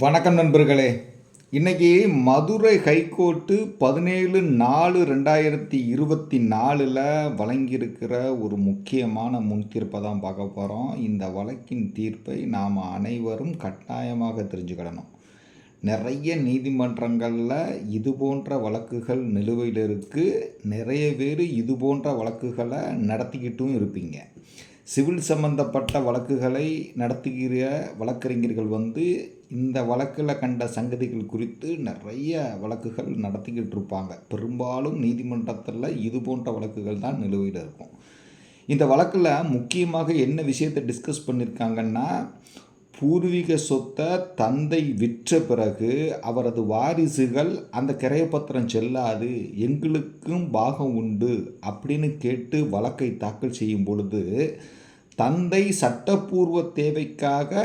வணக்கம் நண்பர்களே. இன்றைக்கி மதுரை ஹைகோர்ட்டு பதினேழு நாலு ரெண்டாயிரத்தி இருபத்தி நாலில் வழங்கியிருக்கிற ஒரு முக்கியமான முன் தீர்ப்பை தான் பார்க்க போகிறோம் இந்த வழக்கின் தீர்ப்பை நாம் அனைவரும் கட்டாயமாக தெரிஞ்சுக்கிடணும் நிறைய நீதிமன்றங்களில் இது போன்ற வழக்குகள் நிலுவையில் இருக்குது நிறைய பேர் இது போன்ற வழக்குகளை நடத்திக்கிட்டும் இருப்பீங்க. சிவில் சம்பந்தப்பட்ட வழக்குகளை நடத்துகிற வழக்கறிஞர்கள் வந்து இந்த வழக்கில் கண்ட சங்கதிகள் குறித்து நிறைய வழக்குகள் நடத்திக்கிட்டு இருப்பாங்க. பெரும்பாலும் நீதிமன்றத்தில் இது போன்ற வழக்குகள் தான் நிலுவையில் இருக்கும். இந்த வழக்கில் முக்கியமாக என்ன விஷயத்தை டிஸ்கஸ் பண்ணியிருக்காங்கன்னா பூர்வீக சொத்தை தந்தை விற்ற பிறகு அவரது வாரிசுகள் அந்த கிரையப்பத்திரம் செல்லாது எங்களுக்கும் பாகம் உண்டு அப்படின்னு கேட்டு வழக்கை தாக்கல் செய்யும் பொழுது தந்தை சட்டப்பூர்வ தேவைக்காக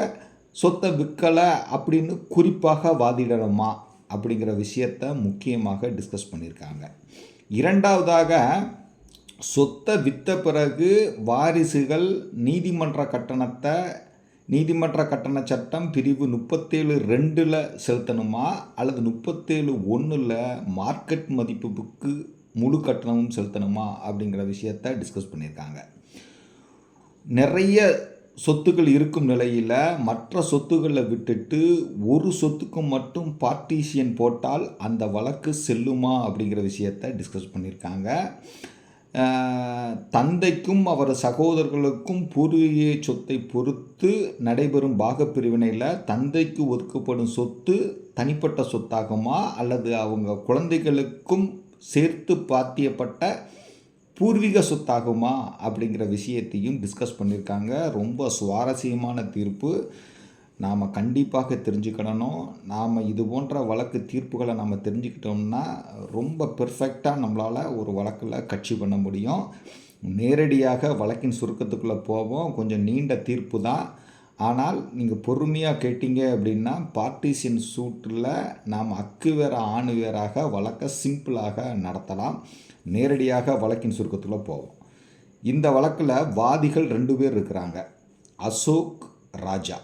சொத்தை விற்கலை அப்படின்னு குறிப்பாக வாதிடணுமா அப்படிங்கிற விஷயத்தை முக்கியமாக டிஸ்கஸ் பண்ணியிருக்காங்க. இரண்டாவதாக சொத்தை விற்ற பிறகு வாரிசுகள் நீதிமன்ற கட்டணத்தை நீதிமன்ற கட்டண சட்டம் பிரிவு முப்பத்தேழு ரெண்டில் செலுத்தணுமா அல்லது முப்பத்தேழு ஒன்றில் மார்க்கெட் மதிப்புக்கு முழு கட்டணமும் செலுத்தணுமா அப்படிங்கிற விஷயத்தை டிஸ்கஸ் பண்ணியிருக்காங்க. நிறைய சொத்துக்கள் இருக்கும் நிலையில் மற்ற சொத்துக்களை விட்டுட்டு ஒரு சொத்துக்கு மட்டும் பார்ட்டிஷியன் போட்டால் அந்த வழக்கு செல்லுமா அப்படிங்கிற விஷயத்தை டிஸ்கஸ் பண்ணியிருக்காங்க. தந்தைக்கும் அவர் சகோதரர்களுக்கும் பூர்வீக சொத்தை பொறுத்து நடைபெறும் பாகப்பிரிவினையில் தந்தைக்கு ஒதுக்கப்படும் சொத்து தனிப்பட்ட சொத்தாகுமா? அல்லது அவங்க குழந்தைகளுக்கும் சேர்த்து பாத்தியப்பட்ட பூர்வீக சொத்தாகுமா அப்படிங்கிற விஷயத்தையும் டிஸ்கஸ் பண்ணியிருக்காங்க. ரொம்ப சுவாரஸ்யமான தீர்ப்பு. நாம் கண்டிப்பாக தெரிஞ்சுக்கிடணும் நாம் இது போன்ற வழக்கு தீர்ப்புகளை நம்ம தெரிஞ்சுக்கிட்டோம்னா ரொம்ப பெர்ஃபெக்டாக நம்மளால் ஒரு வழக்கில் கட்சி பண்ண முடியும். நேரடியாக வழக்கின் சுருக்கத்துக்குள்ளே போவோம். கொஞ்சம் நீண்ட தீர்ப்பு தான். ஆனால் நீங்கள் பொறுமையாக கேட்டீங்க அப்படின்னா பார்ட்டிஷன் சூட்டில் நாம் அக்கு வேற ஆணு வேறாக வழக்கை சிம்பிளாக நடத்தலாம். நேரடியாக வழக்கின் சுருக்கத்தில் போவோம். இந்த வழக்கில் வாதிகள் ரெண்டு பேர் இருக்கிறாங்க. அசோக் ராஜா.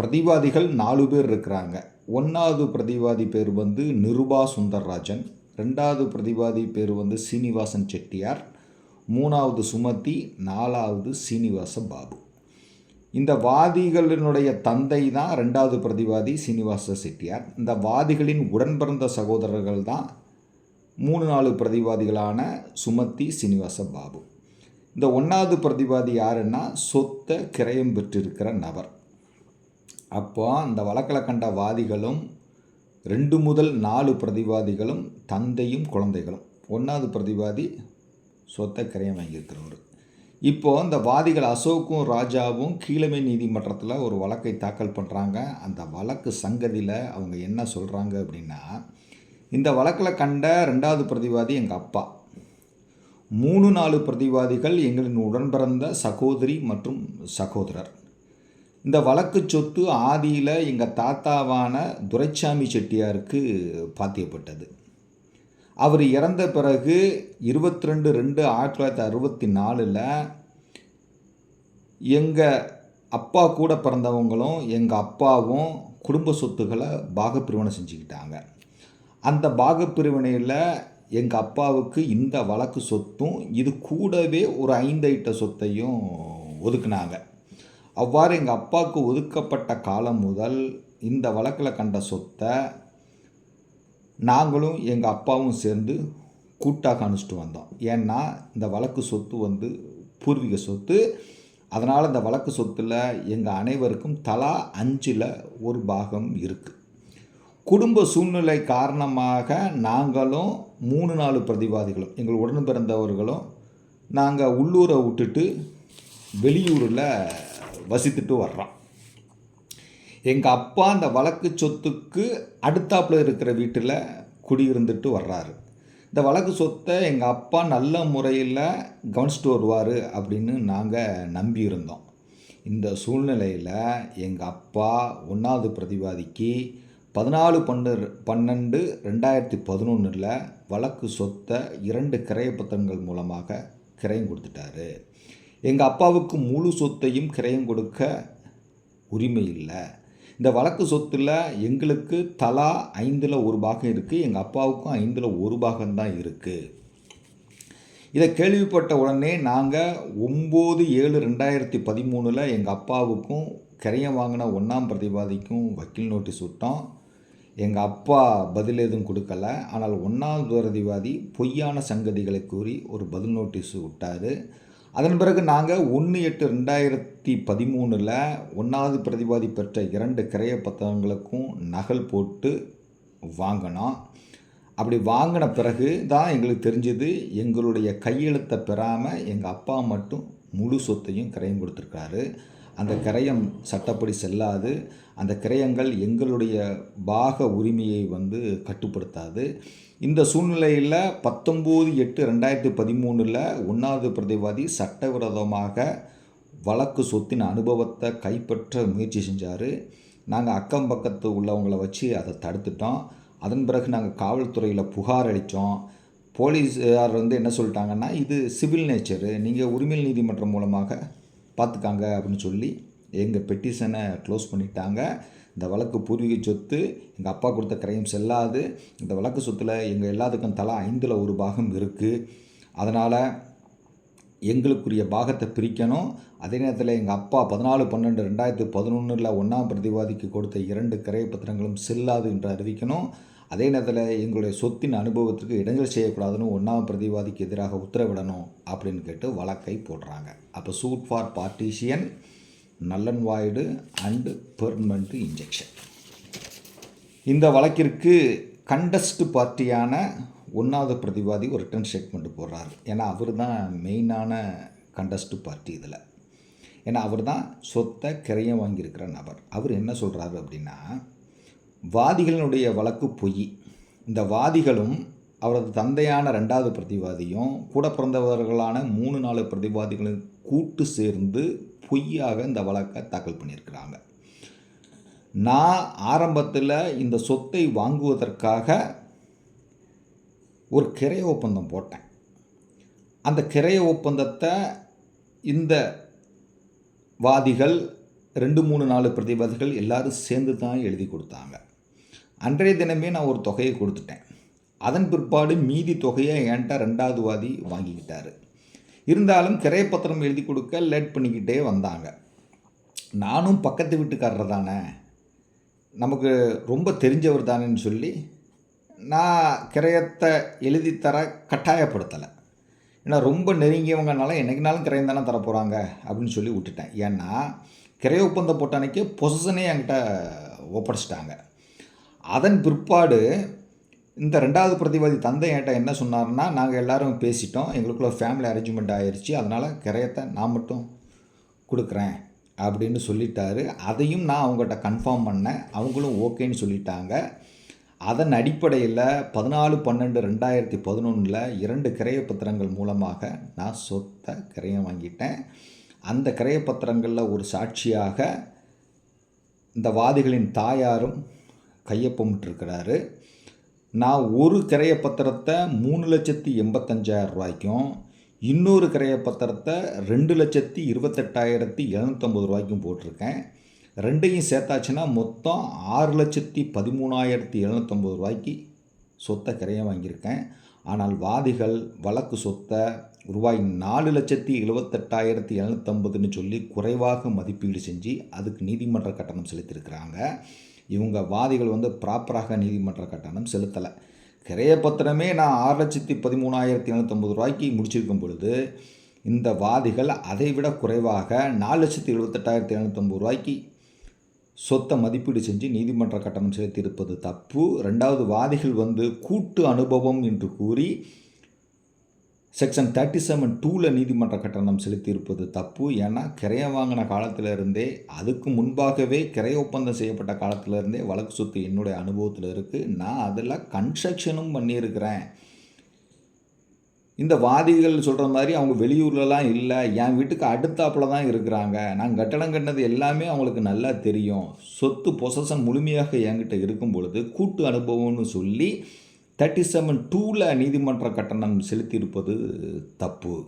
பிரதிவாதிகள் நாலு பேர் இருக்கிறாங்க. ஒன்றாவது பிரதிவாதி பேர் வந்து நிருபா சுந்தர்ராஜன். ரெண்டாவது பிரதிவாதி பேர் வந்து சீனிவாசன் செட்டியார். மூணாவது சுமதி நாலாவது சீனிவாச பாபு. இந்த வாதிகளினுடைய தந்தை தான் ரெண்டாவது பிரதிவாதி சீனிவாச செட்டியார். இந்த வாதிகளின் உடன்பிறந்த சகோதரர்கள் தான் மூணு நாலு பிரதிவாதிகளான சுமதி சீனிவாச பாபு. இந்த ஒன்றாவது பிரதிவாதி யாருன்னா சொத்தை கிரயம் பெற்றிருக்கிற நபர். அப்போ அந்த வழக்கில் கண்ட வாதிகளும் ரெண்டு முதல் நாலு பிரதிவாதிகளும் தந்தையும் குழந்தைகளும். ஒன்றாவது பிரதிவாதி சொத்தை கிரயம் வாங்கியிருக்கிறவர். இப்போது அந்த வாதிகள் அசோக்கும் ராஜாவும் கீழமை நீதிமன்றத்தில் ஒரு வழக்கை தாக்கல் பண்ணுறாங்க அந்த வழக்கு சங்கதியில் அவங்க என்ன சொல்கிறாங்க அப்படின்னா இந்த வழக்கில் கண்ட ரெண்டாவது பிரதிவாதி எங்கள் அப்பா. மூணு நாலு பிரதிவாதிகள் எங்களின் உடன் பிறந்த சகோதரி மற்றும் சகோதரர். இந்த வழக்கு சொத்து ஆதியில் எங்கள் தாத்தாவான துரைச்சாமி செட்டியாருக்கு பாத்தியப்பட்டது. அவர் இறந்த பிறகு இருபத்தி ரெண்டு ரெண்டு ஆயிரத்தி தொள்ளாயிரத்தி அறுபத்தி நாலில் எங்கள் அப்பா கூட பிறந்தவங்களும் எங்கள் அப்பாவும் குடும்ப சொத்துக்களை பாகப்பிரிவனை செஞ்சுக்கிட்டாங்க. அந்த பாகப்பிரிவினையில் எங்கள் அப்பாவுக்கு இந்த வழக்கு சொத்தும் இது கூடவே ஒரு ஐந்து ஐட்ட சொத்தையும் ஒதுக்குனாங்க. அவ்வாறு எங்கள் அப்பாவுக்கு ஒதுக்கப்பட்ட காலம் முதல் இந்த வழக்கில் கண்ட சொத்தை நாங்களும் எங்கள் அப்பாவும் சேர்ந்து கூட்டாக அனுப்பிச்சிட்டு வந்தோம். ஏன்னா இந்த வழக்கு சொத்து வந்து பூர்வீக சொத்து. அதனால் இந்த வழக்கு சொத்தில் எங்கள் அனைவருக்கும் தலா அஞ்சில் ஒரு பாகம் இருக்குது குடும்ப சூழ்நிலை காரணமாக நாங்களும் மூணு நாலு பிரதிவாதிகளும் எங்கள் உடன் பிறந்தவர்களும் நாங்கள் உள்ளூரை விட்டுட்டு வெளியூரில் வசித்துட்டு வர்றோம். எங்கள் அப்பா அந்த வழக்கு சொத்துக்கு அடுத்தாப்பில் இருக்கிற வீட்டில் குடியிருந்துட்டு வர்றாரு. இந்த வழக்கு சொத்தை எங்கள் அப்பா நல்ல முறையில் கவனிச்சிட்டு வருவார் அப்படின்னு நாங்கள் நம்பியிருந்தோம். இந்த சூழ்நிலையில் எங்கள் அப்பா ஒன்றாவது பிரதிவாதிக்கு பதினாலு பன்னு பன்னெண்டு ரெண்டாயிரத்தி பதினொன்றில் வழக்கு சொத்தை இரண்டு கிரையப்பத்திரங்கள் மூலமாக கிரையம் கொடுத்துட்டாரு. எங்கள் அப்பாவுக்கு முழு சொத்தையும் கிரையம் கொடுக்க உரிமை இல்லை. இந்த வழக்கு சொத்தில் எங்களுக்கு தலா ஐந்தில் ஒரு பாகம் இருக்குது எங்கள் அப்பாவுக்கும் ஐந்தில் ஒரு பாகம்தான் இருக்குது இதை கேள்விப்பட்ட உடனே நாங்கள் ஒம்பது ஏழு ரெண்டாயிரத்தி பதிமூணில் எங்கள் அப்பாவுக்கும் கிரையம் வாங்கின ஒன்றாம் பிரதிவாதிக்கும் வக்கீல் நோட்டீஸ் விட்டோம். எங்கள் அப்பா பதில் எதுவும் கொடுக்கல. ஆனால் ஒன்றாம் பிரதிவாதி பொய்யான சங்கதிகளை கூறி ஒரு பதில் நோட்டீஸ் விட்டார். அதன் பிறகு நாங்கள் ஒன்று எட்டு ரெண்டாயிரத்தி பதிமூணில் ஒன்றாவது பிரதிவாதி பெற்ற இரண்டு கிரைய பத்தகங்களுக்கும் நகல் போட்டு வாங்கினோம். அப்படி வாங்கின பிறகு தான் எங்களுக்கு தெரிஞ்சது எங்களுடைய கையெழுத்தை பெறாமல் எங்கள் அப்பா மட்டும் முழு சொத்தையும் கிரையம் கொடுத்துருக்காரு அந்த கிரயம் சட்டப்படி செல்லாது. அந்த கிரயங்கள் எங்களுடைய பாக உரிமையை வந்து கட்டுப்படுத்தாது. இந்த சூழ்நிலையில் பத்தொம்போது எட்டு ரெண்டாயிரத்தி பதிமூணில் ஒன்றாவது பிரதிவாதி சட்டவிரோதமாக வழக்கு சொத்தின் அனுபவத்தை கைப்பற்ற முயற்சி செஞ்சார். நாங்கள் அக்கம் பக்கத்து உள்ளவங்கள வச்சு அதை தடுத்துட்டோம். அதன் பிறகு நாங்கள் காவல்துறையில் புகார் அளித்தோம் போலீஸார் வந்து என்ன சொல்லிட்டாங்கன்னா இது சிவில் நேச்சரு. நீங்கள் உரிமை நீதிமன்றம் மூலமாக பார்த்துக்காங்க அப்படின்னு சொல்லி எங்கள் பெட்டிஷனை க்ளோஸ் பண்ணிட்டாங்க. இந்த வழக்கு பூர்வீக சொத்து எங்கள் அப்பா கொடுத்த கிரைம் செல்லாது. இந்த வழக்கு சொத்தில் எங்கள் எல்லாத்துக்கும் தலா ஐந்தில் ஒரு பாகம் இருக்குது அதனால் எங்களுக்குரிய பாகத்தை பிரிக்கணும். அதே நேரத்தில் எங்கள் அப்பா பதினாலு பன்னெண்டு ரெண்டாயிரத்து பதினொன்றில் ஒன்றாம் பிரதிவாதிக்கு கொடுத்த இரண்டு கிரைய பத்திரங்களும் செல்லாது என்று அறிவிக்கணும். அதே நேரத்தில் எங்களுடைய சொத்தின் அனுபவத்திற்கு இடைஞ்சல் செய்யக்கூடாதுன்னு ஒன்றாம் பிரதிவாதிக்கு எதிராக உத்தரவிடணும் அப்படின்னு கேட்டு வழக்கை போடுறாங்க. அப்போ suit for partition null and void and permanent injunction இந்த வழக்கிற்கு கண்டஸ்ட் பார்ட்டியான ஒன்றாவது பிரதிவாதி ஒரு ரிட்டன் ஸ்டேட்மெண்ட் போடுறாரு. ஏன்னா அவர் தான் மெயினான கண்டஸ்ட் பார்ட்டி இதில். ஏன்னா அவர் தான் சொத்தை கிரையம் வாங்கியிருக்கிற நபர். அவர் என்ன சொல்கிறாரு அப்படின்னா வாதிகளினுடைய வழக்கு பொய். இந்த வாதிகளும் அவரது தந்தையான ரெண்டாவது பிரதிவாதியும் கூட பிறந்தவர்களான மூணு நாலு பிரதிவாதிகளும் கூட்டு சேர்ந்து பொய்யாக இந்த வழக்கை தாக்கல் பண்ணியிருக்கிறாங்க. நான் ஆரம்பத்தில் இந்த சொத்தை வாங்குவதற்காக ஒரு கிரைய ஒப்பந்தம் போட்டேன். அந்த கிரைய ஒப்பந்தத்தை இந்த வாதிகள் ரெண்டு மூணு நாலு பிரதிவாதிகள் எல்லாரும் சேர்ந்து தான் எழுதி கொடுத்தாங்க. அன்றைய தினமே நான் ஒரு தொகையை கொடுத்துட்டேன். அதன் பிற்பாடு மீதி தொகையை என்கிட்ட ரெண்டாவது வாதி வாங்கிக்கிட்டார். இருந்தாலும் கிரையப்பத்திரம் எழுதி கொடுக்க லேட் பண்ணிக்கிட்டே வந்தாங்க. நானும் பக்கத்து வீட்டுக்காரர் தானே. நமக்கு ரொம்ப தெரிஞ்சவர் தானேன்னு சொல்லி நான் கிரயத்தை எழுதித்தர கட்டாயப்படுத்தலை. ஏன்னா ரொம்ப நெருங்கியவங்கனால என்றைக்குனாலும் கிரயம் தானே தரப்போகிறாங்க அப்படின்னு சொல்லி விட்டுட்டேன். ஏன்னா கிரைய ஒப்பந்தம் போட்ட அன்றைக்கி பொசிஷனே என்கிட்ட ஒப்படைச்சிட்டாங்க. அதன் பிற்பாடு இந்த ரெண்டாவது பிரதிவாதி தந்தை என்கிட்ட என்ன சொன்னார்னா நாங்கள் எல்லாரும் பேசிட்டோம். எங்களுக்குள்ள ஃபேமிலி அரேஞ்ச்மெண்ட் ஆயிடுச்சு அதனால் கிரயத்தை நான் மட்டும் கொடுக்குறேன் அப்படின்னு சொல்லிட்டாரு. அதையும் நான் அவங்ககிட்ட கன்ஃபார்ம் பண்ணேன். அவங்களும் ஓகேன்னு சொல்லிட்டாங்க. அதன் அடிப்படையில் பதினாலு பன்னெண்டு ரெண்டாயிரத்தி பதினொன்றில் இரண்டு கிரைய பத்திரங்கள் மூலமாக நான் சொத்தை கிரையம் வாங்கிட்டேன். அந்த கிரைய பத்திரங்களில் ஒரு சாட்சியாக இந்த வாதிகளின் தாயாரும் கையொப்பமிட்டிருக்கிறாரு. நான் ஒரு கிரைய பத்திரத்தை மூணு லட்சத்தி எண்பத்தஞ்சாயிரம் ரூபாய்க்கும் இன்னொரு கிரைய பத்திரத்தை ரெண்டு லட்சத்தி இருபத்தெட்டாயிரத்தி எழுநூற்றம்பது ரூபாய்க்கும் போட்டிருக்கேன். ரெண்டையும் சேர்த்தாச்சுன்னா மொத்தம் ஆறு லட்சத்தி பதிமூணாயிரத்தி எழுநூற்றம்பது ரூபாய்க்கு சொத்தை கிரையம் வாங்கியிருக்கேன். ஆனால் வாதிகள் வழக்கு சொத்தை ரூபாய் நாலு லட்சத்தி எழுபத்தெட்டாயிரத்தி எழுநூற்றம்பதுன்னு சொல்லி குறைவாக மதிப்பீடு செஞ்சு அதுக்கு நீதிமன்ற கட்டணம் செலுத்தியிருக்கிறாங்க. இவங்க வாதிகள் வந்து ப்ராப்பராக நீதிமன்ற கட்டணம் செலுத்தலை. கிரைய பத்திரமே நான் ஆறு லட்சத்தி பதிமூணாயிரத்தி எழுநூத்தொம்பது ரூபாய்க்கு முடிச்சிருக்கும் பொழுது இந்த வாதிகள் அதை விட குறைவாக நாலு லட்சத்தி எழுபத்தெட்டாயிரத்தி எழுநூத்தொம்பது ரூபாய்க்கு சொத்தை மதிப்பீடு செஞ்சு நீதிமன்ற கட்டணம் செலுத்தியிருப்பது தப்பு. ரெண்டாவது வாதிகள் வந்து கூட்டு அனுபவம் என்று கூறி செக்ஷன் தேர்ட்டி செவன் டூவில் நீதிமன்ற கட்டணம் செலுத்தியிருப்பது தப்பு. ஏன்னா கிரையை வாங்கின காலத்திலிருந்தே அதுக்கு முன்பாகவே கிரைய ஒப்பந்தம் செய்யப்பட்ட காலத்திலிருந்தே வழக்கு சொத்து என்னுடைய அனுபவத்தில் இருக்குது நான் அதில் கன்ஸ்ட்ரக்ஷனும் பண்ணியிருக்கிறேன். இந்த வாதிகள் சொல்கிற மாதிரி அவங்க வெளியூர்லலாம் இல்லை. என் வீட்டுக்கு அடுத்தாப்பில் தான் இருக்கிறாங்க. நான் கட்டடம் கட்டினது எல்லாமே அவங்களுக்கு நல்லா தெரியும். சொத்து பொசஷன் முழுமையாக என்கிட்ட இருக்கும் பொழுது கூட்டு அனுபவம்னு சொல்லி தேர்ட்டி செவன் டூவில் நீதிமன்ற கட்டணம் செலுத்தியிருப்பது தப்பு.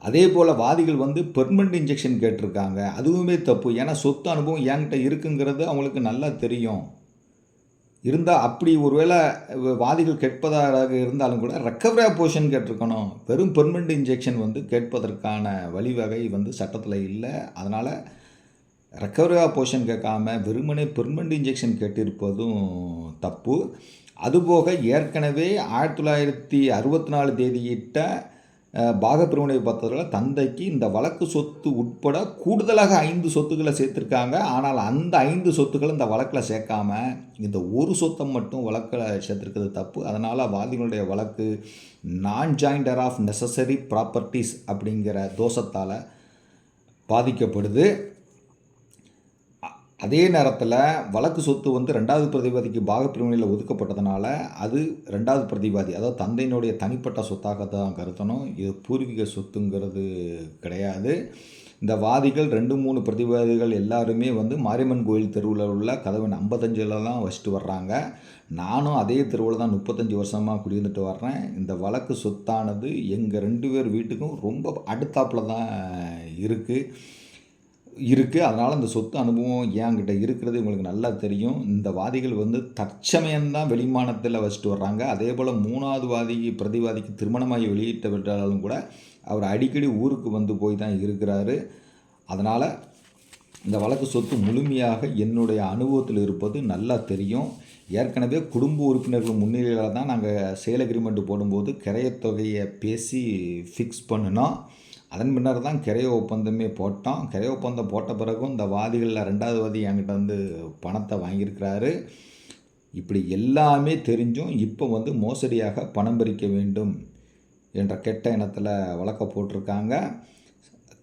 அதே போல் வாதிகள் வந்து பெர்மனண்ட் இன்ஜெக்ஷன் கேட்டிருக்காங்க. அதுவுமே தப்பு. ஏன்னா சொத்து அனுபவம் என்கிட்ட இருக்குங்கிறது அவங்களுக்கு நல்லா தெரியும். இருந்தால் அப்படி ஒருவேளை வாதிகள் கேட்பதாக இருந்தாலும் கூட ரெக்கவரி போர்ஷன் கேட்டிருக்கணும். வெறும் பெர்மனண்ட் இன்ஜெக்ஷன் வந்து கேட்பதற்கான வழிவகை வந்து சட்டத்தில் இல்லை. அதனால் ரெக்கவரி போர்ஷன் கேட்காம வெறுமனே பெர்மனண்ட் இன்ஜெக்ஷன் கேட்டிருப்பதும் தப்பு. அதுபோக ஏற்கனவே ஆயிரத்தி தொள்ளாயிரத்தி அறுபத்தி நாலு தேதியிட்ட அஹ், பாகப்பிரிவினை பத்திரத்தில் தந்தைக்கு இந்த வழக்கு சொத்து உட்பட கூடுதலாக ஐந்து சொத்துக்களை சேர்த்துருக்காங்க. ஆனால் அந்த ஐந்து சொத்துக்களை இந்த வழக்கில் சேர்க்காம இந்த ஒரு சொத்தை மட்டும் வழக்கில் சேர்த்துருக்கிறது தப்பு. அதனால் வாதிகளுடைய வழக்கு நான் ஜாயிண்டர் ஆஃப் நெசசரி ப்ராப்பர்ட்டிஸ் அப்படிங்கிற தோஷத்தால் பாதிக்கப்படுது. அதே நேரத்தில் வழக்கு சொத்து வந்து ரெண்டாவது பிரதிவாதிக்கு பாகப்பிரிவினையில் ஒதுக்கப்பட்டதுனால அது ரெண்டாவது பிரதிவாதி அதாவது தந்தையினுடைய தனிப்பட்ட சொத்தாக தான் கருத்தணும் இது பூர்வீக சொத்துங்கிறது கிடையாது. இந்த வாதிகள் ரெண்டு மூணு பிரதிவாதிகள் எல்லாருமே வந்து மாரியம்மன் கோயில் தெருவில் உள்ள கதவன் ஐம்பத்தஞ்சில் தான் வச்சுட்டு வர்றாங்க. நானும் அதே தெருவில் தான் முப்பத்தஞ்சு வருஷமாக குடியிருந்துட்டு வர்றேன். இந்த வழக்கு சொத்தானது எங்கள் ரெண்டு பேர் வீட்டுக்கும் ரொம்ப அடுத்தாப்பில் தான் இருக்குது இருக்குது அதனால் அந்த சொத்து அனுபவம் என்கிட்ட இருக்கிறது உங்களுக்கு நல்லா தெரியும். இந்த வாதிகள் வந்து தற்சமயம்தான் வெளிமானத்தில் வச்சுட்டு வர்றாங்க. அதே போல் மூணாவது வாதி பிரதிவாதிக்கு திருமணமாகி வெளியிட்ட விட்டாலும் கூட அவர் அடிக்கடி ஊருக்கு வந்து போய் தான் இருக்கிறாரு. அதனால் இந்த வழக்கு சொத்து முழுமையாக என்னுடைய அனுபவத்தில் இருப்பது நல்லா தெரியும். ஏற்கனவே குடும்ப உறுப்பினர்கள் முன்னிலையில் தான் நாங்கள் சேல் அக்ரிமெண்ட் போடும்போது கிரையத்தொகையை பேசி ஃபிக்ஸ் பண்ணினோம். அதன் பின்னர் தான் கிரைய ஒப்பந்தமே போட்டோம். கிரைய ஒப்பந்தம் போட்ட பிறகும் இந்த வாதிகளில் ரெண்டாவது வாதி என்கிட்ட வந்து பணத்தை வாங்கியிருக்கிறாரு. இப்படி எல்லாமே தெரிஞ்சும் இப்போ வந்து மோசடியாக பணம் பறிக்க வேண்டும் என்ற கெட்ட இனத்தில் வழக்க போட்டிருக்காங்க.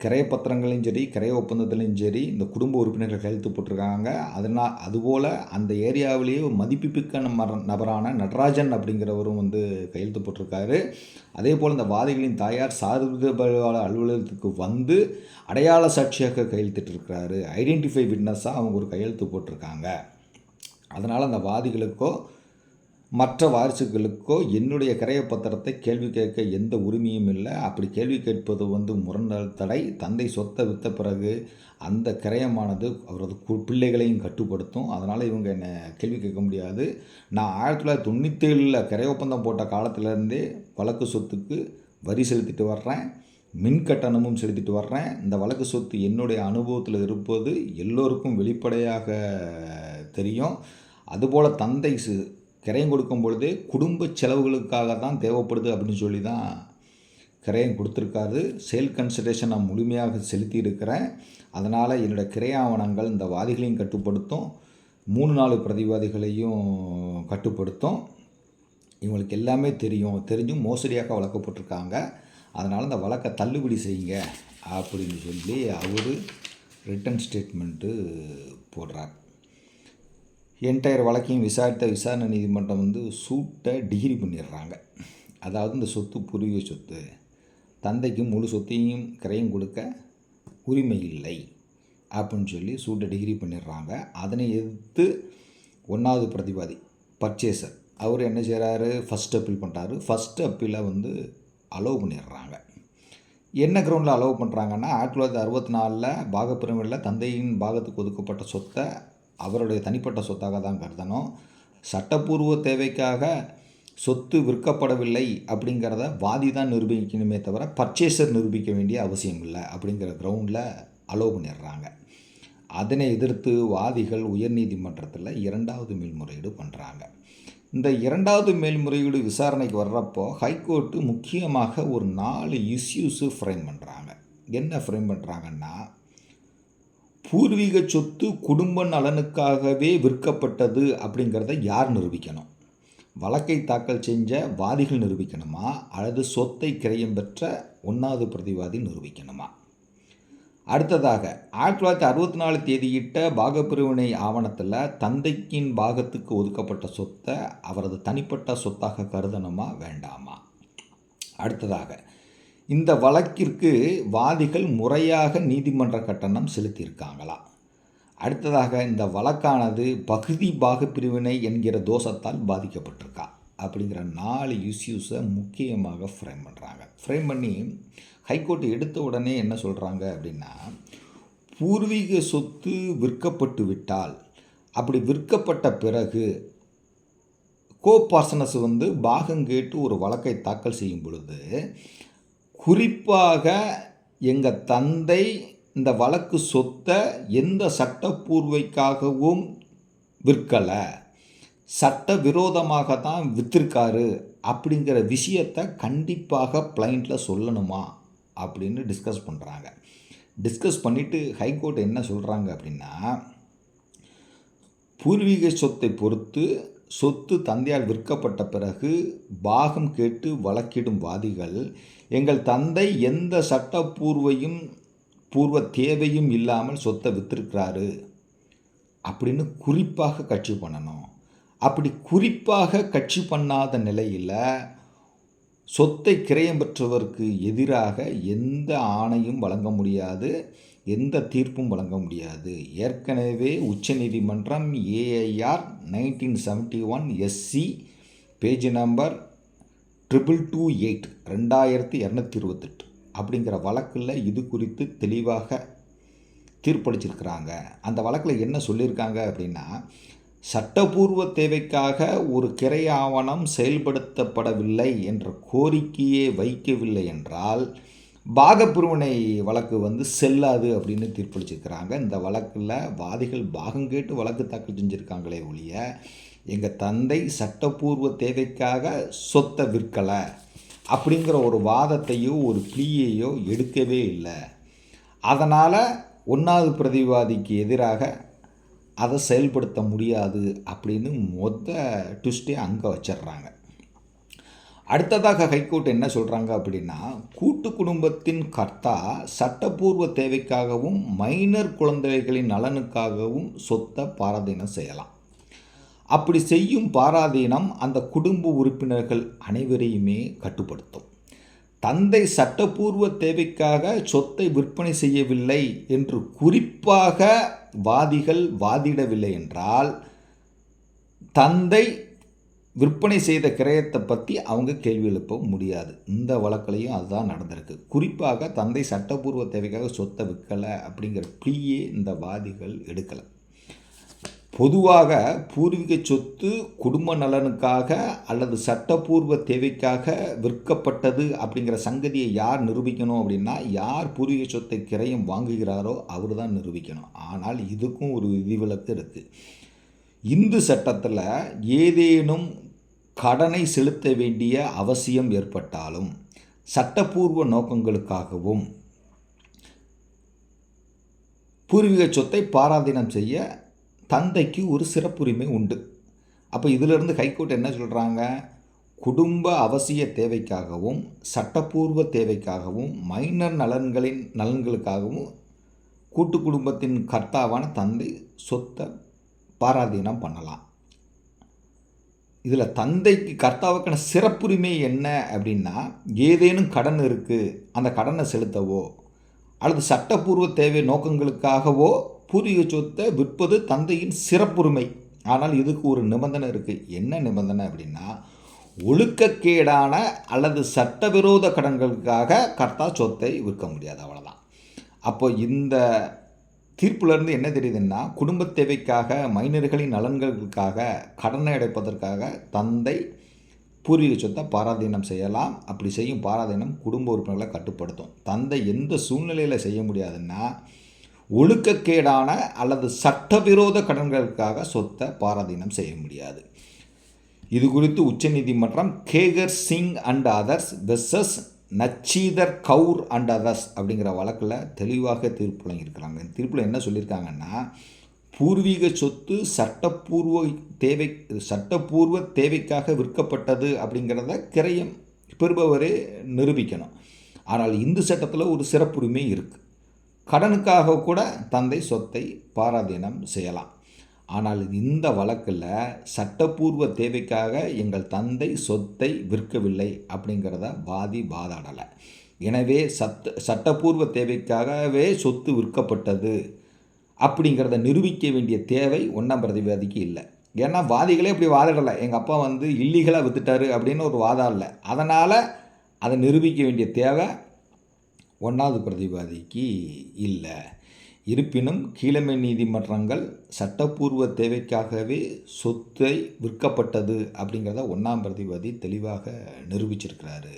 கிரைய பத்திரங்களையும் சரி கிரைய ஒப்பந்தத்துலேயும் சரி இந்த குடும்ப உறுப்பினர்கள் கையெழுத்து போட்டிருக்காங்க. அதனால் அதுபோல் அந்த ஏரியாவிலேயே ஒரு மதிப்புமிக்க நபர் நபரான நடராஜன் அப்படிங்கிறவரும் வந்து கையெழுத்து போட்டிருக்காரு. அதே போல் இந்த வாதிகளின் தாயார் சார்புபாளர் அலுவலகத்துக்கு வந்து அடையாள சாட்சியாக கையெழுத்திட்டிருக்கிறாரு. ஐடென்டிஃபை விட்னஸாக அவங்க ஒரு கையெழுத்து போட்டிருக்காங்க. அதனால் அந்த வாதிகளுக்கோ மற்ற வாரிசுகளுக்கோ என்னுடைய கிரைய பத்திரத்தை கேள்வி கேட்க எந்த உரிமையும் இல்லை. அப்படி கேள்வி கேட்பது வந்து முரண்டல் தடை. தந்தை சொத்தை விற்ற பிறகு அந்த கிரயமானது அவரது கு- பிள்ளைகளையும் கட்டுப்படுத்தும். அதனால் இவங்க என்னை கேள்வி கேட்க முடியாது. நான் ஆயிரத்தி தொள்ளாயிரத்தி தொண்ணூற்றேழில் கிரைய ஒப்பந்தம் போட்ட காலத்திலேருந்தே வழக்கு சொத்துக்கு வரி செலுத்திட்டு வர்றேன். மின் கட்டணமும் செலுத்திட்டு வர்றேன். இந்த வழக்கு சொத்து என்னுடைய அனுபவத்தில் இருப்பது எல்லோருக்கும் வெளிப்படையாக தெரியும். அதுபோல் தந்தை சு- கிரையம் கொடுக்கும் பொழுது குடும்ப செலவுகளுக்காக தான் தேவைப்படுது அப்படின்னு சொல்லி தான் கிரையம் கொடுத்துருக்காரு. சேல் கன்சிடரேஷன் நான் முழுமையாக செலுத்தி இருக்கிறேன் அதனால் என்னோடய கிரைய ஆவணங்கள் இந்த வாதிகளையும் கட்டுப்படுத்தும். மூணு நாலு பிரதிவாதிகளையும் கட்டுப்படுத்தும். இவங்களுக்கு எல்லாமே தெரியும். தெரிஞ்சும் மோசடியாக வழக்கப்பட்டிருக்காங்க அதனால் இந்த வழக்கை தள்ளுபடி செய்யுங்க அப்படின்னு சொல்லி அவர் ரிட்டன் ஸ்டேட்மெண்ட்டு போடுறார். என்டையர் வழக்கையும் விசாரித்த விசாரணை நீதிமன்றம் வந்து சூட்டை டிகிரி பண்ணிடுறாங்க. அதாவது இந்த சொத்து பூர்வீக சொத்து. தந்தைக்கு முழு சொத்தையும் கிரையும் கொடுக்க உரிமை இல்லை. அப்படின்னு சொல்லி சூட்டை டிகிரி பண்ணிடுறாங்க. அதனை எதிர்த்து ஒன்றாவது பிரதிவாதி பர்ச்சேசர் அவர் என்ன செய்கிறாரு ஃபஸ்ட் அப்பீல் பண்ணுறாரு ஃபஸ்ட் அப்பீலை வந்து அலோவ் பண்ணிடுறாங்க. என்ன கிரவுண்டில் அலோவ் பண்ணுறாங்கன்னா ஆயிரத்தி தொள்ளாயிரத்தி அறுபத்தி நாலில் பாகப்பிரிவுகளில் தந்தையின் பாகத்துக்கு ஒதுக்கப்பட்ட சொத்தை அவருடைய தனிப்பட்ட சொத்தாக தான் கருதணும். சட்டப்பூர்வ தேவைக்காக சொத்து விற்கப்படவில்லை அப்படிங்கிறத வாதி தான் நிரூபிக்கணுமே தவிர பர்ச்சேசர் நிரூபிக்க வேண்டிய அவசியம் இல்லை அப்படிங்கிற கிரவுண்டில் அலோவ் பண்ணிடுறாங்க. அதனை எதிர்த்து வாதிகள் உயர்நீதிமன்றத்தில் இரண்டாவது மேல்முறையீடு பண்ணுறாங்க இந்த இரண்டாவது மேல்முறையீடு விசாரணைக்கு வர்றப்போ ஹைகோர்ட்டு முக்கியமாக ஒரு நாலு இஷ்யூஸு ஃப்ரேம் பண்ணுறாங்க என்ன ஃப்ரேம் பண்ணுறாங்கன்னா பூர்வீக சொத்து குடும்ப நலனுக்காகவே விற்கப்பட்டது அப்படிங்கிறத யார் நிரூபிக்கணும்? வழக்கை தாக்கல் செஞ்ச வாதிகள் நிரூபிக்கணுமா? அல்லது சொத்தை கிரயம் பெற்ற ஒன்றாவது பிரதிவாதி நிரூபிக்கணுமா? அடுத்ததாக ஆயிரத்தி தொள்ளாயிரத்தி அறுபத்தி நாலு தேதியிட்ட பாகப்பிரிவினை ஆவணத்தில் தந்தைக்கின் பாகத்துக்கு ஒதுக்கப்பட்ட சொத்தை அவரது தனிப்பட்ட சொத்தாக கருதணுமா வேண்டாமா? அடுத்ததாக இந்த வழக்கிற்கு வாதிகள் முறையாக நீதிமன்ற கட்டணம் செலுத்தியிருக்காங்களா? அடுத்ததாக இந்த வழக்கானது பகுதி பாகப்பிரிவினை என்கிற தோஷத்தால் பாதிக்கப்பட்டிருக்கா? அப்படிங்கிற நாலு இஷ்யூஸை முக்கியமாக ஃப்ரேம் பண்ணுறாங்க ஃப்ரேம் பண்ணி ஹைகோர்ட் எடுத்த உடனே என்ன சொல்கிறாங்க அப்படின்னா பூர்வீக சொத்து விற்கப்பட்டு விட்டால் அப்படி விற்கப்பட்ட பிறகு கோபார்சனஸ் வந்து பாகம் கேட்டு ஒரு வழக்கை தாக்கல் செய்யும் பொழுது குறிப்பாக எங்கள் தந்தை இந்த வழக்கு சொத்தை எந்த சட்டப்பூர்வைக்காகவும் விற்கலை. சட்ட விரோதமாக தான் விற்றுருக்காரு அப்படிங்கிற விஷயத்தை கண்டிப்பாக பிளைண்ட்டில் சொல்லணுமா அப்படின்னு டிஸ்கஸ் பண்ணுறாங்க டிஸ்கஸ் பண்ணிவிட்டு ஹைகோர்ட் என்ன சொல்கிறாங்க அப்படின்னா பூர்வீக சொத்தை பொறுத்து சொத்து தந்தையால் விற்கப்பட்ட பிறகு பாகம் கேட்டு வழக்கிடும் வாதிகள் எங்கள் தந்தை எந்த சட்டப்பூர்வையும் பூர்வ தேவையும் இல்லாமல் சொத்தை விற்றுருக்கிறாரு அப்படின்னு குறிப்பாக கட்சி பண்ணணும். அப்படி குறிப்பாக கட்சி பண்ணாத நிலையில் சொத்தை கிரயம் பெற்றவருக்கு எதிராக எந்த ஆணையும் வழங்க முடியாது எந்த தீர்ப்பும் வழங்க முடியாது. ஏற்கனவே உச்சநீதிமன்றம் AIR nineteen seventy one SC page number triple two eight ரெண்டாயிரத்தி இரநூத்தி இருபத்தெட்டு அப்படிங்கிற வழக்கில் இது குறித்து தெளிவாக தீர்ப்பளிச்சிருக்கிறாங்க. அந்த வழக்கில் என்ன சொல்லியிருக்காங்க அப்படின்னா சட்டபூர்வ தேவைக்காக ஒரு கிரை ஆவணம் செயல்படுத்தப்படவில்லை என்ற கோரிக்கையை வைக்கவில்லை என்றால் பாகப்பிரிவினை வழக்கு வந்து செல்லாது அப்படின்னு தீர்ப்பளிச்சிருக்கிறாங்க. இந்த வழக்கில் வாதிகள் பாகம் கேட்டு வழக்கு தாக்கல் செஞ்சுருக்காங்களே ஒழிய எங்கள் தந்தை சட்டப்பூர்வ தேவைக்காக சொத்தை விற்கலை அப்படிங்கிற ஒரு வாதத்தையோ ஒரு பிளியையோ எடுக்கவே இல்லை. அதனால் ஒன்றாவது பிரதிவாதிக்கு எதிராக அதை செயல்படுத்த முடியாது அப்படின்னு மொத்த ட்விஸ்டே அங்கே வச்சிடுறாங்க. அடுத்ததாக ஹைகோர்ட் என்ன சொல்கிறாங்க அப்படின்னா கூட்டு குடும்பத்தின் கர்த்தா சட்டப்பூர்வ தேவைக்காகவும் மைனர் குழந்தைகளின் நலனுக்காகவும் சொத்தை பாரதீனம் செய்யலாம். அப்படி செய்யும் பாராதீனம் அந்த குடும்ப உறுப்பினர்கள் அனைவரையுமே கட்டுப்படுத்தும். தந்தை சட்டப்பூர்வ தேவைக்காக சொத்தை விற்பனை செய்யவில்லை என்று குறிப்பாக வாதிகள் வாதிடவில்லை என்றால் தந்தை விற்பனை செய்த கிரயத்தை பற்றி அவங்க கேள்வி எழுப்ப முடியாது. இந்த வழக்கிலையும் அதுதான் நடந்திருக்கு. குறிப்பாக தந்தை சட்டப்பூர்வ தேவைக்காக சொத்தை விற்கலை அப்படிங்கிற ப்ளீயே இந்த வாதிகள் எடுக்கலை. பொதுவாக பூர்வீக சொத்து குடும்ப நலனுக்காக அல்லது சட்டப்பூர்வ தேவைக்காக விற்கப்பட்டது அப்படிங்கிற சங்கதியை யார் நிரூபிக்கணும் அப்படின்னா யார் பூர்வீக சொத்தை கிரையும் வாங்குகிறாரோ அவர் தான் நிரூபிக்கணும். ஆனால் இதுக்கும் ஒரு விதிவிலக்கு இருக்குது இந்து சட்டத்தில் ஏதேனும் கடனை செலுத்த வேண்டிய அவசியம் ஏற்பட்டாலும் சட்டப்பூர்வ நோக்கங்களுக்காகவும் பூர்வீக சொத்தை பாராதீனம் செய்ய தந்தைக்கு ஒரு சிறப்புரிமை உண்டு. அப்போ இதிலிருந்து ஹைகோர்ட் என்ன சொல்கிறாங்க குடும்ப அவசிய தேவைக்காகவும் சட்டப்பூர்வ தேவைக்காகவும் மைனர் நலன்களின் நலன்களுக்காகவும் கூட்டு குடும்பத்தின் கர்த்தாவான தந்தை சொத்தை பாராதீனம் பண்ணலாம். இதில் தந்தைக்கு கர்த்தாவுக்கான சிறப்புரிமை என்ன அப்படின்னா ஏதேனும் கடன் இருக்குது அந்த கடனை செலுத்தவோ அல்லது சட்டப்பூர்வ தேவை நோக்கங்களுக்காகவோ பூர்வீக சொத்தை விற்பது தந்தையின் சிறப்புரிமை. ஆனால் இதுக்கு ஒரு நிபந்தனை இருக்குது என்ன நிபந்தனை அப்படின்னா ஒழுக்கக்கேடான அல்லது சட்டவிரோத கடன்களுக்காக கர்த்தா சொத்தை விற்க முடியாது அவ்வளோதான் அப்போ இந்த தீர்ப்புலேருந்து என்ன தெரியுதுன்னா குடும்ப தேவைக்காக மைனர்களின் நலன்களுக்காக கடனை அடைப்பதற்காக தந்தை பூர்வீக சொத்தை பாராதீனம் செய்யலாம். அப்படி செய்யும் பாராதீனம் குடும்ப உறுப்பினர்களை கட்டுப்படுத்தும். தந்தை எந்த சூழ்நிலையில் செய்ய முடியாதுன்னா ஒழுக்கக்கேடான அல்லது சட்டவிரோத கடன்களுக்காக சொத்தை பாராதீனம் செய்ய முடியாது. இது குறித்து உச்சநீதிமன்றம் Kehar Singh and others versus Nachhattar Kaur and others அப்படிங்கிற வழக்கில் தெளிவாக தீர்ப்பு வழங்கியிருக்கிறாங்க இந்த தீர்ப்பில் என்ன சொல்லியிருக்காங்கன்னா பூர்வீக சொத்து சட்டப்பூர்வ தேவை சட்டப்பூர்வ தேவைக்காக விற்கப்பட்டது அப்படிங்கிறத கிரையம் பெறுபவரே நிரூபிக்கணும். ஆனால் இந்து சட்டத்தில் ஒரு சிறப்புரிமை இருக்குது கடனுக்காக கூட தந்தை சொத்தை பாராதீனம் செய்யலாம். ஆனால் இந்த வழக்கில் சட்டப்பூர்வ தேவைக்காக எங்கள் தந்தை சொத்தை விற்கவில்லை அப்படிங்கிறத வாதி வாதாடலை. எனவே சட்ட சட்டப்பூர்வ தேவைக்காகவே சொத்து விற்கப்பட்டது அப்படிங்கிறத நிரூபிக்க வேண்டிய தேவை ஒன்றாம் பிரதிவாதிக்கு இல்லை. ஏன்னா வாதிகளே இப்படி வாதிடலை. எங்கள் அப்பா வந்து இல்லீகலாக வித்துட்டாரு அப்படின்னு ஒரு வாதம் இல்லை. அதனால் அதை நிரூபிக்க வேண்டிய தேவை ஒன்றாவது பிரதிவாதிக்கு இல்லை. இருப்பினும் கீழமை நீதிமன்றங்கள் சட்டப்பூர்வ தேவைக்காகவே சொத்தை விற்கப்பட்டது அப்படிங்கிறத ஒன்றாம் பிரதிவாதி தெளிவாக நிரூபிச்சிருக்கிறாரு.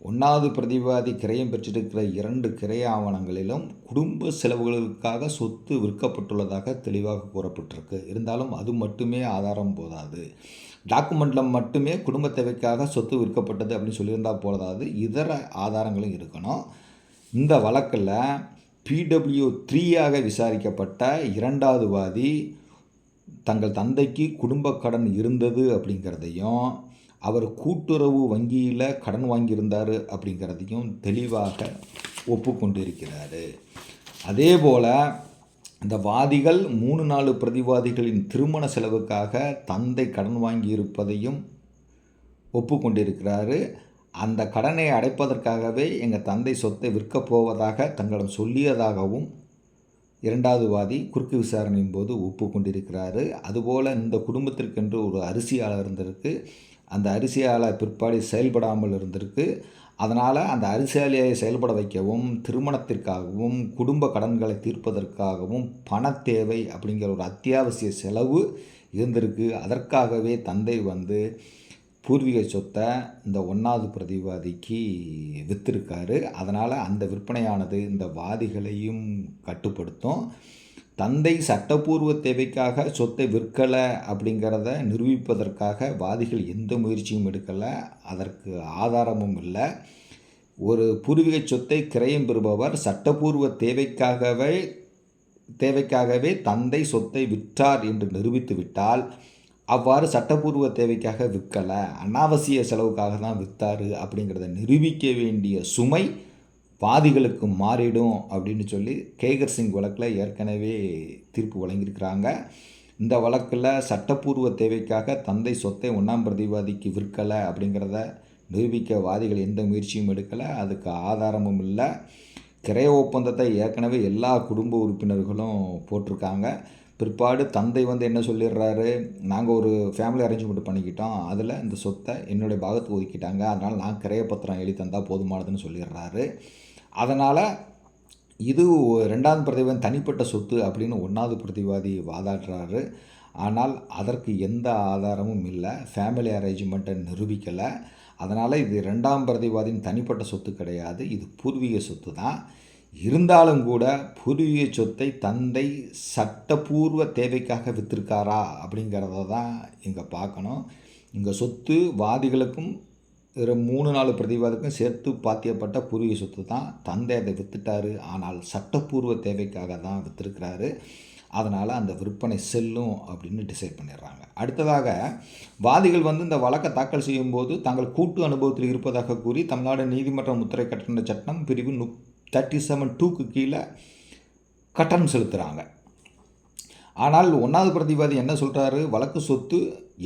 ஒன்றாவது பிரதிவாதி கிரயம் பெற்றிருக்கிற இரண்டு கிரைய ஆவணங்களிலும் குடும்ப செலவுகளுக்காக சொத்து விற்கப்பட்டுள்ளதாக தெளிவாக கூறப்பட்டிருக்கு. இருந்தாலும் அது மட்டுமே ஆதாரம் போதாது. டாக்குமெண்ட்டில் மட்டுமே குடும்ப தேவைக்காக சொத்து விற்கப்பட்டது அப்படின்னு சொல்லியிருந்தால் போதாது. இதர ஆதாரங்களும் இருக்கணும். இந்த வழக்கில் பிடபிள்யூ த்ரீயாக விசாரிக்கப்பட்ட இரண்டாவது வாதி தங்கள் தந்தைக்கு குடும்ப கடன் இருந்தது அப்படிங்கிறதையும் அவர் கூட்டுறவு வங்கியில் கடன் வாங்கியிருந்தார் அப்படிங்கிறதையும் தெளிவாக ஒப்புக்கொண்டிருக்கிறார். அதே போல் இந்த வாதிகள் மூணு நாலு பிரதிவாதிகளின் திருமண செலவுக்காக தந்தை கடன் வாங்கியிருப்பதையும் ஒப்புக்கொண்டிருக்கிறாரு. அந்த கடனை அடைப்பதற்காகவே எங்கள் தந்தை சொத்தை விற்கப் போவதாக தங்களிடம் சொல்லியதாகவும் இரண்டாவது வாதி குறுக்கு விசாரணையின் போது ஒப்புக்கொண்டிருக்கிறாரு அதுபோல் இந்த குடும்பத்திற்கென்று ஒரு அரிசியாளர் இருந்திருக்கு. அந்த அரிசியாளர் பிற்பாடு செயல்படாமல் இருந்திருக்கு. அதனால் அந்த அரிசியாளியை செயல்பட வைக்கவும் திருமணத்திற்காகவும் குடும்ப கடன்களை தீர்ப்பதற்காகவும் பண தேவை அப்படிங்கிற ஒரு அத்தியாவசிய செலவு இருந்திருக்கு. அதற்காகவே தந்தை வந்து பூர்வீக சொத்தை இந்த ஒன்றாவது பிரதிவாதிக்கு விற்றுருக்காரு அதனால் அந்த விற்பனையானது இந்த வாதிகளையும் கட்டுப்படுத்தும். தந்தை சட்டப்பூர்வ தேவைக்காக சொத்தை விற்கலை அப்படிங்கிறத நிரூபிப்பதற்காக வாதிகள் எந்த முயற்சியும் எடுக்கலை. அதற்கு ஆதாரமும் இல்லை. ஒரு பூர்வீக சொத்தை கிரயம் பெறுபவர் சட்டப்பூர்வ தேவைக்காகவே தேவைக்காகவே தந்தை சொத்தை விற்றார் என்று நிரூபித்து விட்டால் அவ்வாறு சட்டப்பூர்வ தேவைக்காக விற்கலை அனாவசிய செலவுக்காக தான் விற்றாரு அப்படிங்கிறத நிரூபிக்க வேண்டிய சுமை வாதிகளுக்கு மாறிடும் அப்படின்னு சொல்லி கேகர் சிங் வழக்கில் ஏற்கனவே தீர்ப்பு வழங்கியிருக்கிறாங்க. இந்த வழக்கில் சட்டப்பூர்வ தேவைக்காக தந்தை சொத்தை ஒன்றாம் பிரதிவாதிக்கு விற்கலை அப்படிங்கிறத நிரூபிக்க வாதிகள் எந்த முயற்சியும் எடுக்கலை அதுக்கு ஆதாரமும் இல்லை. கிரைய ஒப்பந்தத்தை ஏற்கனவே எல்லா குடும்ப உறுப்பினர்களும் போட்டிருக்காங்க. பிற்பாடு தந்தை வந்து என்ன சொல்லிடுறாரு நாங்கள் ஒரு ஃபேமிலி அரேஞ்ச்மெண்ட் பண்ணிக்கிட்டோம். அதில் இந்த சொத்தை என்னுடைய பாகத்துக்கு ஒதுக்கிட்டாங்க. அதனால் நான் கிரையப்பத்திரம் எழுதி தந்தால் போதுமானதுன்னு சொல்லிடுறாரு. அதனால் இது ரெண்டாவது பிரதிவாதி தனிப்பட்ட சொத்து அப்படின்னு ஒன்றாவது பிரதிவாதி வாதாடுறாரு. ஆனால் அதற்கு எந்த ஆதாரமும் இல்லை. ஃபேமிலி அரேஞ்ச்மெண்ட்டை நிரூபிக்கலை. அதனால் இது ரெண்டாம் பிரதிவாதியின் தனிப்பட்ட சொத்து கிடையாது. இது பூர்வீக சொத்து தான் இருந்தாலும் கூட பூர்வீக சொத்தை தந்தை சட்டப்பூர்வ தேவைக்காக விற்றுருக்காரா அப்படிங்கிறத தான் இங்கே பார்க்கணும். இங்கே சொத்து வாதிகளுக்கும் மூணு நாலு பிரதிவாதிக்கும் சேர்த்து பாத்தியப்பட்ட பூர்வீக சொத்து தான் தந்தை அதை விற்றுட்டாரு ஆனால் சட்டப்பூர்வ தேவைக்காக தான் விற்றுருக்கிறாரு அதனால் அந்த விற்பனை செல்லும் அப்படின்னு டிசைட் பண்ணிடுறாங்க. அடுத்ததாக வாதிகள் வந்து இந்த வழக்கை தாக்கல் செய்யும்போது தாங்கள் கூட்டு அனுபவத்தில் இருப்பதாக கூறி தமிழ்நாடு நீதிமன்ற முத்திரை கட்டண சட்டம் பிரிவு முப் தேர்ட்டி செவன் டூக்கு கீழே கட்டணம் செலுத்துகிறாங்க ஆனால் ஒன்றாவது பிரதிவாதி என்ன சொல்கிறாரு வழக்கு சொத்து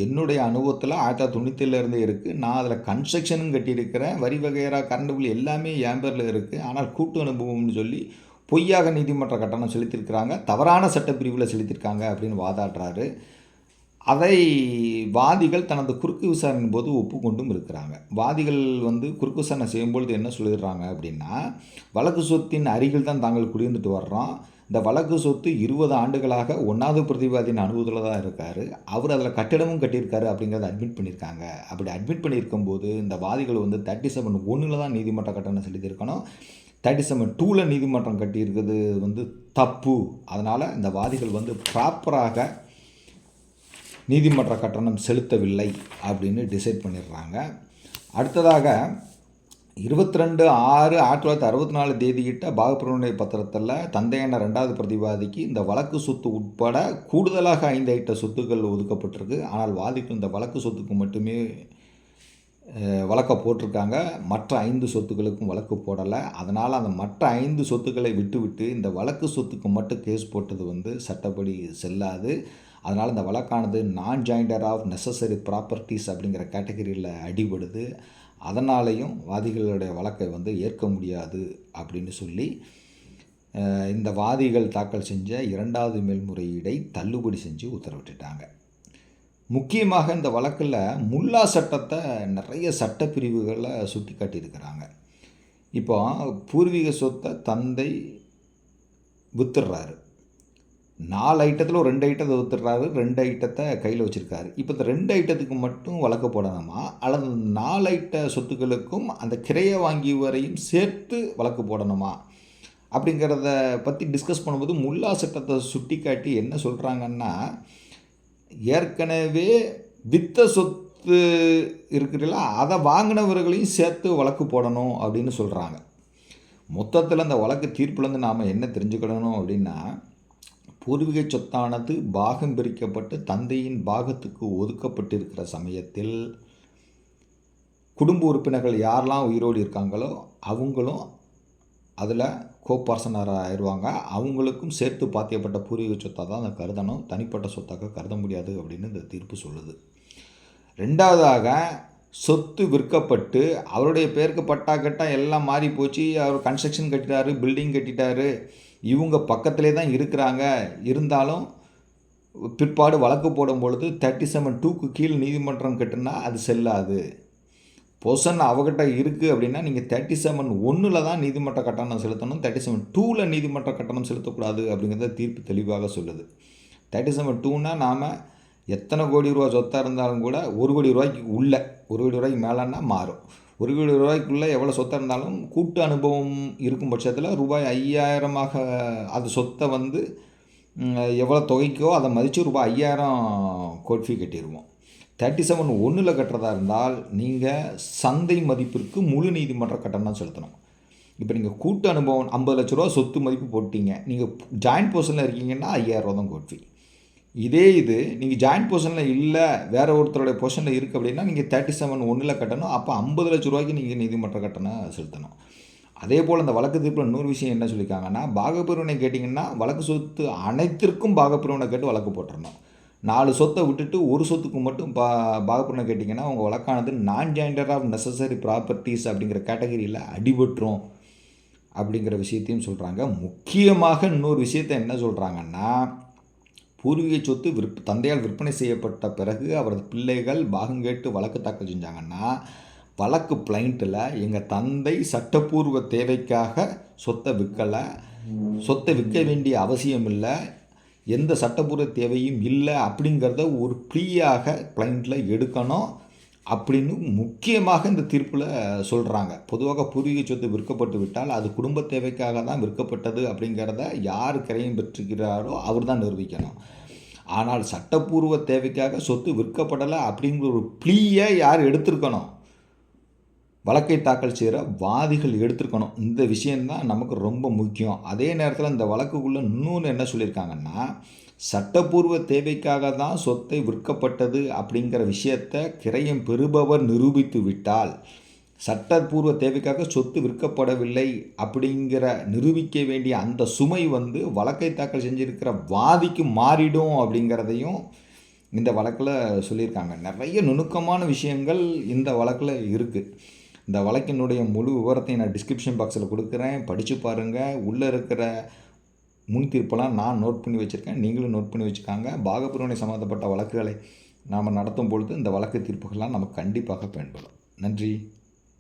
என்னுடைய அனுபவத்தில் ஆயிரத்தி தொள்ளாயிரத்தி தொண்ணூற்றிலேருந்தே இருக்குது நான் அதில் கன்ஸ்ட்ரக்ஷனும் கட்டியிருக்கிறேன். வரி வகையரா கரண்ட் பில் எல்லாமே என் பேரில் இருக்குது ஆனால் கூட்டு அனுபவம்னு சொல்லி பொய்யாக நீதிமன்ற கட்டணம் செலுத்தியிருக்கிறாங்க. தவறான சட்டப்பிரிவில் செலுத்தியிருக்காங்க அப்படின்னு வாதாடுறாரு. அதை வாதிகள் தனது குறுக்கு விசாரணையின் போது ஒப்புக்கொண்டும் இருக்கிறாங்க. வாதிகள் வந்து குறுக்கு விசாரணை செய்யும்பொழுது என்ன சொல்லிடுறாங்க அப்படின்னா வழக்கு சொத்தின் அருகில் தான் தாங்கள் குடியிருந்துட்டு வர்றோம். இந்த வழக்கு சொத்து இருபது ஆண்டுகளாக ஒன்றாவது பிரதிவாதியின் அனுபவத்தில் தான் இருக்கார். அவர் அதில் கட்டிடமும் கட்டியிருக்காரு அப்படிங்கிறத அட்மிட் பண்ணியிருக்காங்க. அப்படி அட்மிட் பண்ணியிருக்கும்போது இந்த வாதிகள் வந்து தேர்ட்டி செவன் ஒன்றில் தான் நீதிமன்ற கட்டணம் செலுத்தியிருக்கணும். தேர்ட்டி செவன் டூவில் நீதிமன்றம் கட்டியிருக்கிறது வந்து தப்பு. அதனால் இந்த வாதிகள் வந்து ப்ராப்பராக நீதிமன்ற கட்டணம் செலுத்தவில்லை அப்படின்னு டிசைட் பண்ணிடுறாங்க. அடுத்ததாக இருபத்தி ரெண்டு ஆறு ஆயிரத்தி தொள்ளாயிரத்தி அறுபத்தி நாலு தேதியிட்ட பாகப்பிரனுடைய பத்திரத்தில் தந்தையான ரெண்டாவது பிரதிவாதிக்கு இந்த வழக்கு சொத்து உட்பட கூடுதலாக ஐந்து ஐட்ட சொத்துக்கள் ஒதுக்கப்பட்டிருக்கு. ஆனால் வாதிக்கு இந்த வழக்கு சொத்துக்கு மட்டுமே வழக்கை போட்டிருக்காங்க. மற்ற ஐந்து சொத்துக்களுக்கும் வழக்கு போடலை. அதனால் அந்த மற்ற ஐந்து சொத்துக்களை விட்டுவிட்டு இந்த வழக்கு சொத்துக்கு மட்டும் கேஸ் போட்டது வந்து சட்டப்படி செல்லாது. அதனால் இந்த வழக்கானது நான் ஜாயிண்டர் ஆஃப் நெசசரி ப்ராப்பர்ட்டிஸ் அப்படிங்கிற கேட்டகரியில் அடிபடுது. அதனாலேயும் வாதிகளுடைய வழக்கை வந்து ஏற்க முடியாது அப்படின்னு சொல்லி இந்த வாதிகள் தாக்கல் செஞ்ச இரண்டாவது மேல்முறையீடை தள்ளுபடி செஞ்சு உத்தரவிட்டுட்டாங்க. முக்கியமாக இந்த வழக்கில் முல்லா சட்டத்தை நிறைய சட்டப்பிரிவுகளை சுட்டி காட்டியிருக்கிறாங்க இப்போ பூர்வீக சொத்தை தந்தை வித்துடுறாரு நாலு ஐட்டத்தில் ஒரு ரெண்டு ஐட்டத்தை ஒத்துடுறாரு ரெண்டு ஐட்டத்தை கையில் வச்சுருக்காரு. இப்போ இந்த ரெண்டு ஐட்டத்துக்கு மட்டும் வழக்கு போடணுமா அல்லது நாலு ஐட்ட சொத்துக்களுக்கும் அந்த கிரைய வாங்கியவரையும் சேர்த்து வழக்கு போடணுமா? அப்படிங்கிறத பற்றி டிஸ்கஸ் பண்ணும்போது முல்லா சட்டத்தை சுட்டி காட்டி என்ன சொல்கிறாங்கன்னா ஏற்கனவே வித்த சொத்து இருக்கிறீங்கள? அதை வாங்கினவர்களையும் சேர்த்து வழக்கு போடணும் அப்படின்னு சொல்கிறாங்க மொத்தத்தில் அந்த வழக்கு தீர்ப்புலேருந்து நாம் என்ன தெரிஞ்சுக்கிடணும் அப்படின்னா பூர்வீக சொத்தானது பாகம் பிரிக்கப்பட்டு தந்தையின் பாகத்துக்கு ஒதுக்கப்பட்டிருக்கிற சமயத்தில் குடும்ப உறுப்பினர்கள் யாரெல்லாம் உயிரோடு இருக்காங்களோ அவங்களும் அதில் கோபார்சனராக ஆயிடுவாங்க அவங்களுக்கும் சேர்த்து பாத்தியப்பட்ட பூர்வீக சொத்தாக தான் அதை கருதணும். தனிப்பட்ட சொத்தாக கருத முடியாது அப்படின்னு இந்த தீர்ப்பு சொல்லுது. ரெண்டாவதாக சொத்து விற்கப்பட்டு அவருடைய பேருக்கு பட்டா கட்டா எல்லாம் மாறி போச்சு. அவர் கன்ஸ்ட்ரக்ஷன் கட்டிட்டாரு பில்டிங் கட்டிட்டாரு. இவங்க பக்கத்திலே தான் இருக்கிறாங்க. இருந்தாலும் பிற்பாடு வழக்கு போடும் பொழுது தேர்ட்டி செவன் டூக்கு கீழ் நீதிமன்றம் கட்டுனா அது செல்லாது. பொசன் அவகிட்ட இருக்குது அப்படின்னா நீங்கள் தேர்ட்டி செவன் ஒன்றில் தான் நீதிமன்ற கட்டணம் செலுத்தணும். தேர்ட்டி செவன் டூவில் நீதிமன்ற கட்டணம் செலுத்தக்கூடாது அப்படிங்கிறத தீர்ப்பு தெளிவாக சொல்லுது. தேர்ட்டி செவன் டூன்னா நாம் எத்தனை கோடி ரூபா சொத்தாக இருந்தாலும் கூட ஒரு கோடி ரூபாய்க்கு உள்ளே ஒரு கோடி ரூபாய்க்கு மேலேன்னா மாறும். ஒரு கோடி ரூபாய்க்குள்ளே எவ்வளோ சொத்தாக இருந்தாலும் கூட்டு அனுபவம் இருக்கும் பட்சத்தில் ரூபாய் ஐயாயிரமாக அது சொத்தை வந்து எவ்வளோ தொகைக்கோ அதை மதித்து ரூபாய் ஐயாயிரம் கோட் ஃபீ கட்டிடுவோம் தேர்ட்டி செவன் ஒன்றில் கட்டுறதா இருந்தால் நீங்கள் சந்தை மதிப்பிற்கு முழு நீதிமன்ற கட்டணம் செலுத்தணும். இப்போ நீங்கள் கூட்டு அனுபவம் ஐம்பது லட்ச ரூபா சொத்து மதிப்பு போட்டிங்க. நீங்கள் ஜாயின்ட் போர்ஷனில் இருக்கீங்கன்னா ஐயாயிரரூவா தான் கோட் ஃபீ இதே இது நீங்கள் ஜாயின்ட் போர்ஷனில் இல்லை வேறு ஒருத்தருடைய போர்ஷனில் இருக்குது அப்படின்னா நீங்கள் தேர்ட்டி செவன் ஒன்றில் கட்டணும் அப்போ ஐம்பது லட்ச ரூபாய்க்கு நீங்கள் நீதிமன்ற கட்டணம் செலுத்தணும். அதே போல் இந்த வழக்கு தீர்ப்பில் இன்னொரு விஷயம் என்ன சொல்லியிருக்காங்கன்னா பாகப்பிரிவினை கேட்டிங்கன்னா வழக்கு சொத்து அனைத்திற்கும் பாகப்பிரிவினை கேட்டு வழக்கு போட்டுடணும் நாலு சொத்தை விட்டுட்டு ஒரு சொத்துக்கு மட்டும் பா பாகப்பிரிவினை கேட்டிங்கன்னா உங்கள் வழக்கானது நான் ஜாயிண்டர் ஆஃப் நெசசரி ப்ராப்பர்ட்டிஸ் அப்படிங்கிற கேட்டகரியில் அடிபட்டுரும் அப்படிங்கிற விஷயத்தையும் சொல்கிறாங்க முக்கியமாக இன்னொரு விஷயத்தை என்ன சொல்கிறாங்கன்னா பூர்வீக சொத்து விற்ப தந்தையால் விற்பனை செய்யப்பட்ட பிறகு அவரது பிள்ளைகள் பாகம் கேட்டு வழக்கு தாக்கல் செஞ்சாங்கன்னா வழக்கு பிளைண்ட்டில் எங்கள் தந்தை சட்டப்பூர்வ தேவைக்காக சொத்தை விற்கலை சொத்தை விற்க வேண்டிய அவசியம் இல்லை. எந்த சட்டப்பூர்வ தேவையும் இல்லை அப்படிங்கிறத ஒரு ப்ளீயாக கிளைண்ட்டில் எடுக்கணும். அப்படின்னு முக்கியமாக இந்த தீர்ப்பில் சொல்கிறாங்க பொதுவாக பூர்வீக சொத்து விற்கப்பட்டு விட்டால் அது குடும்ப தேவைக்காக தான் விற்கப்பட்டது அப்படிங்கிறத யார் கிரையம் பெற்றுக்கிறாரோ அவர் தான் நிரூபிக்கணும். ஆனால் சட்டப்பூர்வ தேவைக்காக சொத்து விற்கப்படலை அப்படிங்கிற ஒரு ப்ளீயை யார் எடுத்திருக்கணும்? வழக்கை தாக்கல் செய்கிற வாதிகள் எடுத்திருக்கணும். இந்த விஷயந்தான் நமக்கு ரொம்ப முக்கியம். அதே நேரத்தில் இந்த வழக்குக்குள்ளே இன்னொன்று என்ன சொல்லியிருக்காங்கன்னா சட்டப்பூர்வ தேவைக்காக தான் சொத்தை விற்கப்பட்டது அப்படிங்கிற விஷயத்தை கிரயம் பெறுபவர் நிரூபித்து விட்டால் சட்டப்பூர்வ தேவைக்காக சொத்து விற்கப்படவில்லை அப்படிங்கிற நிரூபிக்க வேண்டிய அந்த சுமை வந்து வழக்கை தாக்கல் செஞ்சிருக்கிற வாதிக்கு மாறிடும் அப்படிங்கிறதையும் இந்த வழக்கில் சொல்லியிருக்காங்க. நிறைய நுணுக்கமான விஷயங்கள் இந்த வழக்கில் இருக்குது இந்த வழக்கினுடைய முழு விவரத்தையும் நான் டிஸ்கிரிப்ஷன் பாக்ஸில் கொடுக்குறேன். படித்து பாருங்கள் உள்ளே இருக்கிற முன் தீர்ப்பெல்லாம் நான் நோட் பண்ணி வச்சுருக்கேன். நீங்களும் நோட் பண்ணி வச்சுக்காங்க. பாகப்பிரிவினை சம்மந்தப்பட்ட வழக்குகளை நாம் நடத்தும் பொழுது இந்த வழக்கு தீர்ப்புகள்லாம் நமக்கு கண்டிப்பாக பயன்படும். நன்றி.